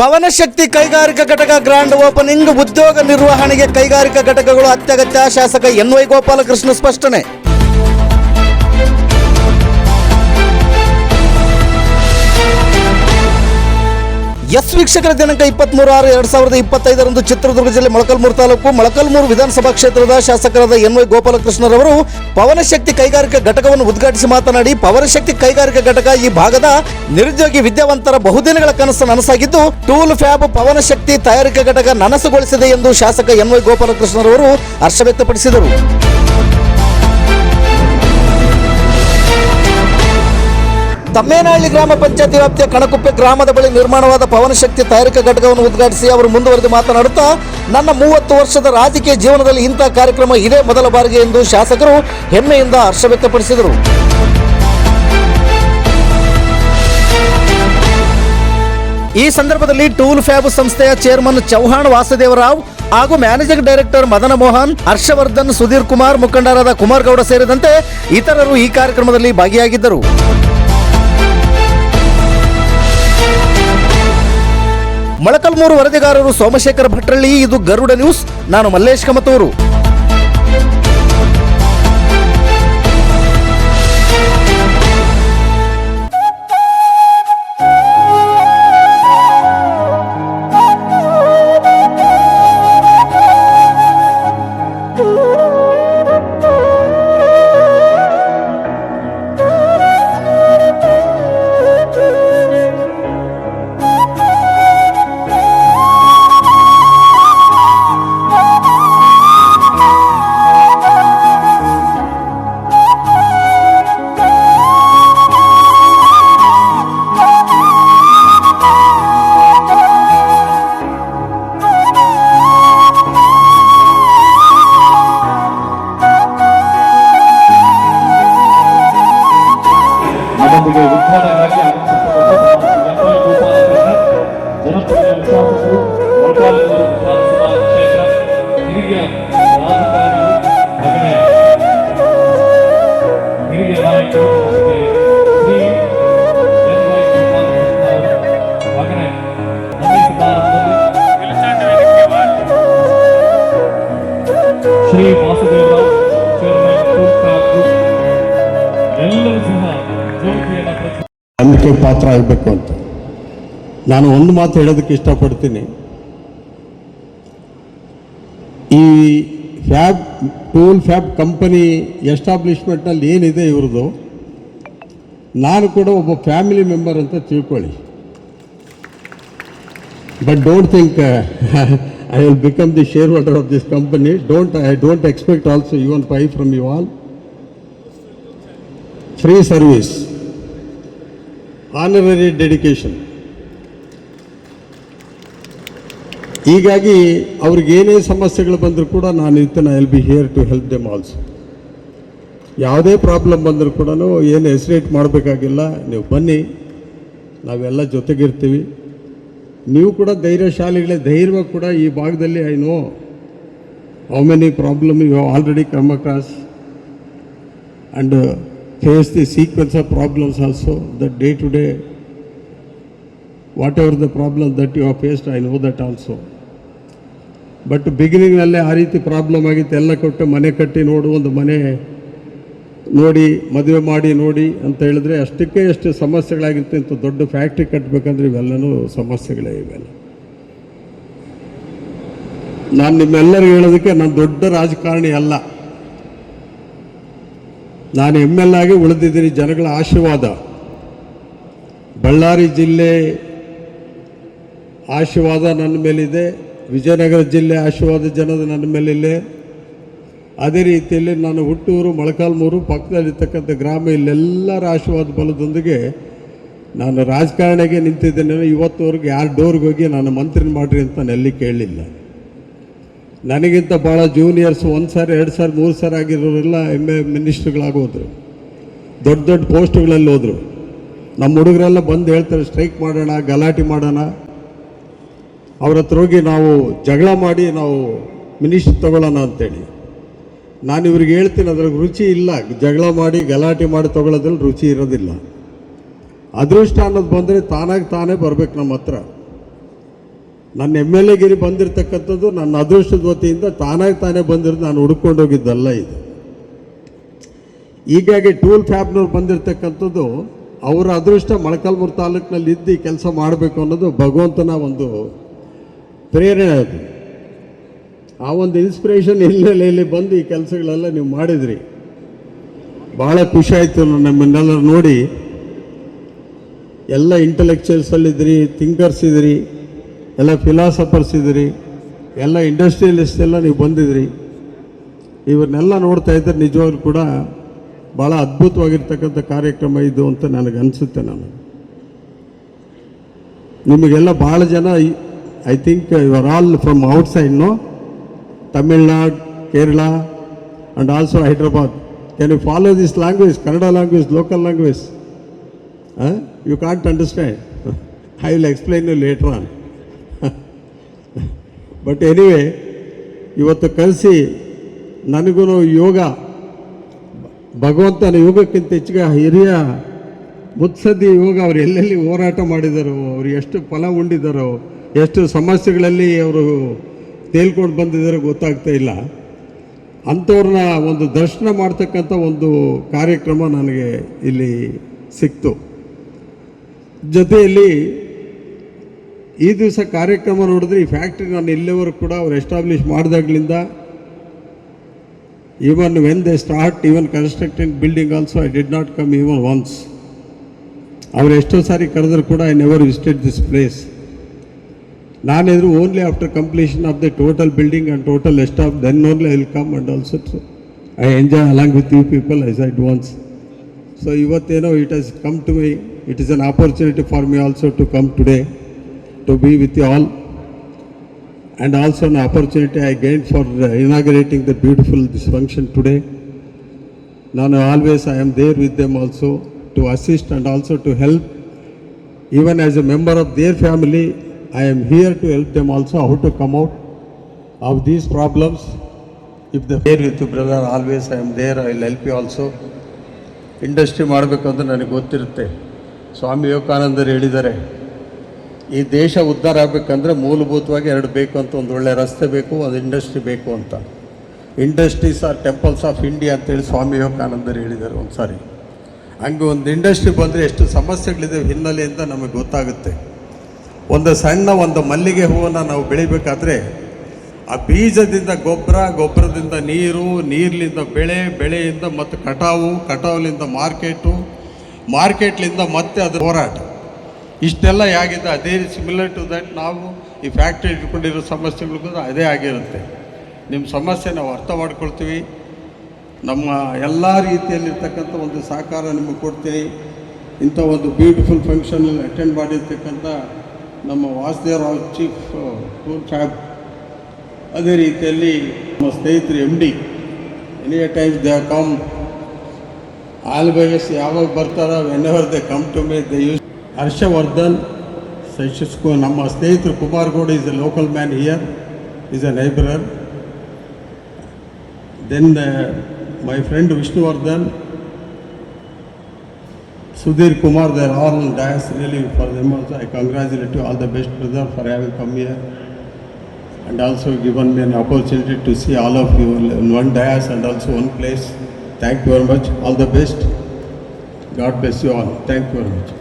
ಪವನಶಕ್ತಿ ಕೈಗಾರಿಕಾ ಘಟಕ ಗ್ರಾಂಡ್ ಓಪನಿಂಗ್ ಉದ್ಯೋಗ ನಿರ್ವಹಣೆಗೆ ಕೈಗಾರಿಕಾ ಘಟಕಗಳು ಅತ್ಯಗತ್ಯ. ಶಾಸಕ ಎನ್ ವೈ ಗೋಪಾಲಕೃಷ್ಣ ಸ್ಪಷ್ಟನೆ. ಎಸ್ ವೀಕ್ಷಕರ ದಿನಾಂಕ ಇಪ್ಪತ್ಮೂರು ಆರು ಎರಡ್ ಸಾವಿರದ ಇಪ್ಪತ್ತೈದರಂದು ಚಿತ್ರದುರ್ಗ ಜಿಲ್ಲೆ ಮೊಳಕಲ್ಮೂರು ತಾಲೂಕು, ಮೊಳಕಲ್ಮೂರು ವಿಧಾನಸಭಾ ಕ್ಷೇತ್ರದ ಶಾಸಕರಾದ ಎನ್ ವೈ ಗೋಪಾಲಕೃಷ್ಣರವರು ಪವನಶಕ್ತಿ ಕೈಗಾರಿಕಾ ಘಟಕವನ್ನು ಉದ್ಘಾಟಿಸಿ ಮಾತನಾಡಿ, ಪವನಶಕ್ತಿ ಕೈಗಾರಿಕಾ ಘಟಕ ಈ ಭಾಗದ ನಿರುದ್ಯೋಗಿ ವಿದ್ಯಾವಂತರ ಬಹುದಿನಗಳ ಕನಸು ನನಸಾಗಿದ್ದು, ಟೂಲ್ ಫ್ಯಾಬ್ ಪವನಶಕ್ತಿ ತಯಾರಿಕಾ ಘಟಕ ನನಸುಗೊಳಿಸಿದೆ ಎಂದು ಶಾಸಕ ಎನ್ ವೈ ಗೋಪಾಲಕೃಷ್ಣರವರು ಹರ್ಷ ವ್ಯಕ್ತಪಡಿಸಿದರು. ತಮ್ಮೇನಹಳ್ಳಿ ಗ್ರಾಮ ಪಂಚಾಯತಿ ವ್ಯಾಪ್ತಿಯ ಕಣಕುಪ್ಪೆ ಗ್ರಾಮದ ಬಳಿ ನಿರ್ಮಾಣವಾದ ಪವನಶಕ್ತಿ ತಯಾರಿಕಾ ಘಟಕವನ್ನು ಉದ್ಘಾಟಿಸಿ ಅವರು ಮುಂದುವರೆದು ಮಾತನಾಡುತ್ತಾ, ನನ್ನ ಮೂವತ್ತು ವರ್ಷದ ರಾಜಕೀಯ ಜೀವನದಲ್ಲಿ ಇಂತಹ ಕಾರ್ಯಕ್ರಮ ಇದೇ ಮೊದಲ ಬಾರಿಗೆ ಎಂದು ಶಾಸಕರು ಹೆಮ್ಮೆಯಿಂದ ಹರ್ಷ ವ್ಯಕ್ತಪಡಿಸಿದರು. ಈ ಸಂದರ್ಭದಲ್ಲಿ ಟೂಲ್ ಫ್ಯಾಬ್ ಸಂಸ್ಥೆಯ ಚೇರ್ಮನ್ ಚೌಹಾಣ್ ವಾಸುದೇವರಾವ್ ಹಾಗೂ ಮ್ಯಾನೇಜಿಂಗ್ ಡೈರೆಕ್ಟರ್ ಮದನ ಮೋಹನ್, ಹರ್ಷವರ್ಧನ್, ಸುಧೀರ್ ಕುಮಾರ್ ಮುಖಂಡರಾದ ಕುಮಾರ್ ಗೌಡ ಸೇರಿದಂತೆ ಇತರರು ಈ ಕಾರ್ಯಕ್ರಮದಲ್ಲಿ ಭಾಗಿಯಾಗಿದ್ದರು. ಮೊಳಕಲ್ಮೂರು ವರದಿಗಾರರು ಸೋಮಶೇಖರ ಭಟ್ರಳ್ಳಿ ಇದು ಗರುಡ ನ್ಯೂಸ್. ನಾನು ಮಲ್ಲೇಶ್ ಕಮತೂರು. ಪಾತ್ರ ಆಗಬೇಕು ಅಂತ. ನಾನು ಒಂದು ಮಾತು ಹೇಳೋದಕ್ಕೆ ಇಷ್ಟಪಡ್ತೀನಿ. ಈ ಫ್ಯಾಬ್, ಟೂಲ್ ಫ್ಯಾಬ್ ಕಂಪನಿ ಎಸ್ಟಾಬ್ಲಿಷ್ಮೆಂಟ್ನಲ್ಲಿ ಏನಿದೆ ಇವ್ರದ್ದು, ನಾನು ಕೂಡ ಒಬ್ಬ ಫ್ಯಾಮಿಲಿ ಮೆಂಬರ್ ಅಂತ ತಿಳ್ಕೊಳ್ಳಿ. But don't think I will become the shareholder of this company don't I don't expect also one pie from you all free service honorary dedication ಹೀಗಾಗಿ ಅವ್ರಿಗೆ ಏನೇ ಸಮಸ್ಯೆಗಳು ಬಂದರೂ ಕೂಡ ನಾನು ಇರ್ತೇನೆ I'll be here to help them also ಯಾವುದೇ problem ಬಂದರೂ ಕೂಡ ಏನು ಹೆಸರೇಟ್ ಮಾಡಬೇಕಾಗಿಲ್ಲ ನೀವು ಬನ್ನಿ ನಾವೆಲ್ಲ ಜೊತೆಗಿರ್ತೀವಿ. ನೀವು ಕೂಡ ಧೈರ್ಯಶಾಲಿಗಳೇ ಧೈರ್ಯವಾಗಿ ಕೂಡ ಈ ಭಾಗದಲ್ಲಿ I know how many problem you already come across uh, face the sequence of problems also, the day to day, whatever the problem that you have faced, I know that also. But ಬಿಗಿನಿಂಗ್ನಲ್ಲೇ ಆ ರೀತಿ problem ಆಗಿತ್ತು ಎಲ್ಲ ಕೊಟ್ಟು ಮನೆ ಕಟ್ಟಿ ನೋಡು ಒಂದು ಮನೆ ನೋಡಿ ಮದುವೆ ಮಾಡಿ ನೋಡಿ ಅಂತ ಹೇಳಿದ್ರೆ ಅಷ್ಟಕ್ಕೆ ಎಷ್ಟು ಸಮಸ್ಯೆಗಳಾಗಿರುತ್ತೆ ಅಂತ ದೊಡ್ಡ ಫ್ಯಾಕ್ಟ್ರಿ ಕಟ್ಟಬೇಕಂದ್ರೆ ಇವೆಲ್ಲನೂ ಸಮಸ್ಯೆಗಳೇ ಇವೆಲ್ಲ ನಾನು ನಿಮ್ಮೆಲ್ಲರಿಗೂ ಹೇಳೋದಕ್ಕೆ ನಾನು ದೊಡ್ಡ ರಾಜಕಾರಣಿ ಅಲ್ಲ ನಾನು ಎಂ ಎಲ್ ಆಗಿ ಉಳಿದಿದ್ದೀನಿ ಜನಗಳ ಆಶೀರ್ವಾದ. ಬಳ್ಳಾರಿ ಜಿಲ್ಲೆ ಆಶೀರ್ವಾದ ನನ್ನ ಮೇಲಿದೆ. ವಿಜಯನಗರ ಜಿಲ್ಲೆ ಆಶೀರ್ವಾದ ಜನದ ನನ್ನ ಮೇಲಿದೆ. ಅದೇ ರೀತಿಯಲ್ಲಿ ನಾನು ಹುಟ್ಟೂರು, ಮೊಳಕಾಲ್ಮೂರು ಪಕ್ಕದಲ್ಲಿರ್ತಕ್ಕಂಥ ಗ್ರಾಮ, ಇಲ್ಲೆಲ್ಲರ ಆಶೀರ್ವಾದ ಬಲದೊಂದಿಗೆ ನಾನು ರಾಜಕಾರಣಿಗೆ ನಿಂತಿದ್ದೇನೆ. ಇವತ್ತುವರೆಗೆ ಯಾರು ಡೋರ್ಗೆ ಹೋಗಿ ನಾನು ಮಂತ್ರಿನ ಮಾಡಿರಿ ಅಂತ ನಾನು ಎಲ್ಲಿ ಕೇಳಲಿಲ್ಲ. ನನಗಿಂತ ಭಾಳ ಜೂನಿಯರ್ಸ್ ಒಂದು ಸಾರಿ ಎರಡು ಸಾರಿ ಮೂರು ಸಾರಿ ಆಗಿರೋರೆಲ್ಲ ಎಂ ಎ ಮಿನಿಸ್ಟ್ರ್ಗಳಾಗೋದ್ರು ದೊಡ್ಡ ದೊಡ್ಡ ಪೋಸ್ಟ್ಗಳಲ್ಲಿ ಹೋದರು. ನಮ್ಮ ಹುಡುಗರೆಲ್ಲ ಬಂದು ಹೇಳ್ತಾರೆ ಸ್ಟ್ರೈಕ್ ಮಾಡೋಣ, ಗಲಾಟೆ ಮಾಡೋಣ. ಅವ್ರ ಹತ್ರ ಹೋಗಿ ನಾವು ಜಗಳ ಮಾಡಿ ನಾವು ಮಿನಿಸ್ಟ್ರ್ ತೊಗೊಳ್ಳೋಣ ಅಂತೇಳಿ. ನಾನು ಇವ್ರಿಗೆ ಹೇಳ್ತೀನಿ ಅದ್ರಾಗ ರುಚಿ ಇಲ್ಲ. ಜಗಳ ಮಾಡಿ, ಗಲಾಟೆ ಮಾಡಿ ತಗೊಳ್ಳೋದ್ರಲ್ಲಿ ರುಚಿ ಇರೋದಿಲ್ಲ. ಅದೃಷ್ಟ ಅನ್ನೋದು ಬಂದರೆ ತಾನಾಗಿ ತಾನೇ ಬರಬೇಕು ನಮ್ಮ ಹತ್ರ. ನನ್ನ ಎಂ ಎಲ್ ಎಗಿರಿ ಬಂದಿರತಕ್ಕಂಥದ್ದು ನನ್ನ ಅದೃಷ್ಟದ ವತಿಯಿಂದ ತಾನಾಗಿ ತಾನೇ ಬಂದಿರೋದು, ನಾನು ಹುಡ್ಕೊಂಡು ಹೋಗಿದ್ದಲ್ಲ ಇದು. ಹೀಗಾಗಿ ಟೂಲ್ ಫ್ಯಾಬ್ನವ್ರು ಬಂದಿರತಕ್ಕಂಥದ್ದು ಅವರ ಅದೃಷ್ಟ ಮೊಳಕಾಲ್ಮೂರು ತಾಲೂಕಿನಲ್ಲಿ ಇದ್ದು ಕೆಲಸ ಮಾಡಬೇಕು ಅನ್ನೋದು ಭಗವಂತನ ಒಂದು ಪ್ರೇರಣೆ ಅದು. ಆ ಒಂದು ಇನ್ಸ್ಪಿರೇಷನ್ ಹಿನ್ನೆಲೆಯಲ್ಲಿ ಬಂದು ಈ ಕೆಲಸಗಳೆಲ್ಲ ನೀವು ಮಾಡಿದ್ರಿ. ಭಾಳ ಖುಷಿ ಆಯಿತು ನಮ್ಮನ್ನೆಲ್ಲರೂ ನೋಡಿ. ಎಲ್ಲ ಇಂಟಲೆಕ್ಚುಯಲ್ಸ್ ಅಲ್ಲಿದ್ರಿ ಥಿಂಕರ್ಸ್ ಇದ್ರಿ ಎಲ್ಲ ಫಿಲಾಸಫರ್ಸ್ ಇದ್ದೀರಿ ಎಲ್ಲ ಇಂಡಸ್ಟ್ರಿಯಲಿಸ್ಟ್ ಎಲ್ಲ ನೀವು ಬಂದಿದ್ರಿ. ಇವ್ರನ್ನೆಲ್ಲ ನೋಡ್ತಾ ಇದ್ದರೆ ನಿಜವಾಗ್ಲೂ ಕೂಡ ಭಾಳ ಅದ್ಭುತವಾಗಿರ್ತಕ್ಕಂಥ ಕಾರ್ಯಕ್ರಮ ಇದು ಅಂತ ನನಗೆ ಅನಿಸುತ್ತೆ ನಾನು. ನಿಮಗೆಲ್ಲ ಭಾಳ ಜನ I think you are all from ಔಟ್ಸೈಡ್ನು Tamil Nadu Kerala and also Hyderabad can you follow this language Kannada language local language you can't understand I will explain you later on but anyway ಇವತ್ತು ಕಲಿಸಿ ನನಗೂ ಯೋಗ, ಭಗವಂತನ ಯೋಗಕ್ಕಿಂತ ಹೆಚ್ಚಿಗೆ ಹಿರಿಯ ಮುತ್ಸದ್ದಿ ಯೋಗ ಅವ್ರು ಎಲ್ಲೆಲ್ಲಿ ಹೋರಾಟ ಮಾಡಿದಾರೋ, ಅವರು ಎಷ್ಟು ಫಲ ಉಂಡಿದ್ದಾರೋ ಎಷ್ಟು ಸಮಸ್ಯೆಗಳಲ್ಲಿ ಅವರು ತೇಲ್ಕೊಂಡು ಬಂದಿದ್ದಾರೋ ಗೊತ್ತಾಗ್ತಾ ಇಲ್ಲ. ಅಂಥವ್ರನ್ನ ಒಂದು ದರ್ಶನ ಮಾಡ್ತಕ್ಕಂಥ ಒಂದು ಕಾರ್ಯಕ್ರಮ ನನಗೆ ಇಲ್ಲಿ ಸಿಕ್ತು. ಜೊತೆಯಲ್ಲಿ ಈ ದಿವಸ ಕಾರ್ಯಕ್ರಮ ನೋಡಿದ್ರೆ ಈ ಫ್ಯಾಕ್ಟ್ರಿ ನಾನು ಇಲ್ಲಿವರೆಗೂ ಕೂಡ ಅವ್ರು establish ಮಾಡಿದಾಗ್ಲಿಂದ even when they start even constructing building also I did not come even once ಅವ್ರು ಎಷ್ಟೋ ಸಾರಿ ಕರೆದ್ರು ಕೂಡ I never visited this place ನಾನೆದ್ರು only after completion of the total building and total setup then only I will come and also I enjoy along with you people I ate once so ಇವತ್ತೇನೋ it has come to my it is an opportunity for me also to come today to be with you all and also an opportunity I gained for uh, inaugurating the beautiful this function today. Now always I am there with them also to assist and also to help. Even as a member of their family, I am here to help them also how to come out of these problems. If they here with you brother, always I am there, I will help you also. Industry ಮಾಡಬೇಕು ಅಂತ ನನಗೆ ಗೊತ್ತಿರುತ್ತೆ ಸ್ವಾಮಿ ವಿವೇಕಾನಂದರು ಹೇಳಿದ್ದಾರೆ ಈ ದೇಶ ಉದ್ಧಾರ ಆಗಬೇಕಂದ್ರೆ ಮೂಲಭೂತವಾಗಿ ಎರಡು ಬೇಕು ಅಂತ, ಒಂದು ಒಳ್ಳೆ ರಸ್ತೆ ಬೇಕು, ಒಂದು ಇಂಡಸ್ಟ್ರಿ ಬೇಕು ಅಂತ. Industries are temples of India ಅಂತೇಳಿ ಸ್ವಾಮಿ ವಿವೇಕಾನಂದರು ಹೇಳಿದ್ದಾರೆ ಒಂದು ಸಾರಿ ಹಂಗೆ ಒಂದು ಇಂಡಸ್ಟ್ರಿ ಬಂದರೆ ಎಷ್ಟು ಸಮಸ್ಯೆಗಳಿದೆ ಹಿನ್ನೆಲೆಯಿಂದ ನಮಗೆ ಗೊತ್ತಾಗುತ್ತೆ. ಒಂದು ಸಣ್ಣ ಒಂದು ಮಲ್ಲಿಗೆ ಹೂವನ್ನು ನಾವು ಬೆಳಿಬೇಕಾದ್ರೆ ಆ ಬೀಜದಿಂದ ಗೊಬ್ಬರ, ಗೊಬ್ಬರದಿಂದ ನೀರು ನೀರಿನಿಂದ ಬೆಳೆ, ಬೆಳೆಯಿಂದ ಮತ್ತು ಕಟಾವು, ಕಟಾವಿನಿಂದ ಮಾರ್ಕೆಟು, ಮಾರ್ಕೆಟ್ಲಿಂದ ಮತ್ತೆ ಅದರ ಹೋರಾಟ. ಇಷ್ಟೆಲ್ಲ ಹೇಗಿದೆ ಅದೇ ಸಿಮಿಲರ್ ಟು ದಟ್ ನಾವು ಈ ಫ್ಯಾಕ್ಟ್ರಿ ಇಟ್ಕೊಂಡಿರೋ ಸಮಸ್ಯೆಗಳಿಗೂ ಅದೇ ಆಗಿರುತ್ತೆ. ನಿಮ್ಮ ಸಮಸ್ಯೆ ನಾವು ಅರ್ಥ ಮಾಡ್ಕೊಳ್ತೀವಿ. ನಮ್ಮ ಎಲ್ಲ ರೀತಿಯಲ್ಲಿರ್ತಕ್ಕಂಥ ಒಂದು ಸಹಕಾರ ನಿಮಗೆ ಕೊಡ್ತೀವಿ. ಇಂಥ ಒಂದು ಬ್ಯೂಟಿಫುಲ್ ಫಂಕ್ಷನಲ್ಲಿ ಅಟೆಂಡ್ ಮಾಡಿರ್ತಕ್ಕಂಥ ನಮ್ಮ ವಾಸುದೇವರಾವ್ ಚೀಫ್ ಟೂರ್ ಚಾಪ್ ಅದೇ ರೀತಿಯಲ್ಲಿ ನಮ್ಮ ಸ್ನೇಹಿತರು M D any times they come always ಯಾವಾಗ ಬರ್ತಾರೋ whenever they come to me they use Harshvardhan ಸಚಿಸ್ಕೋ ನಮ್ಮ ಸ್ನೇಹಿತರು Kumar Goud is a local man here is a neighbour then my friend Vishnuvardhan Sudhir Kumar, they are all in dias really for them also. I congratulate you all the best brother for having come here and also given me an opportunity to see all of you in one dias and also one place. Thank you very much. All the best. God bless you all. Thank you very much.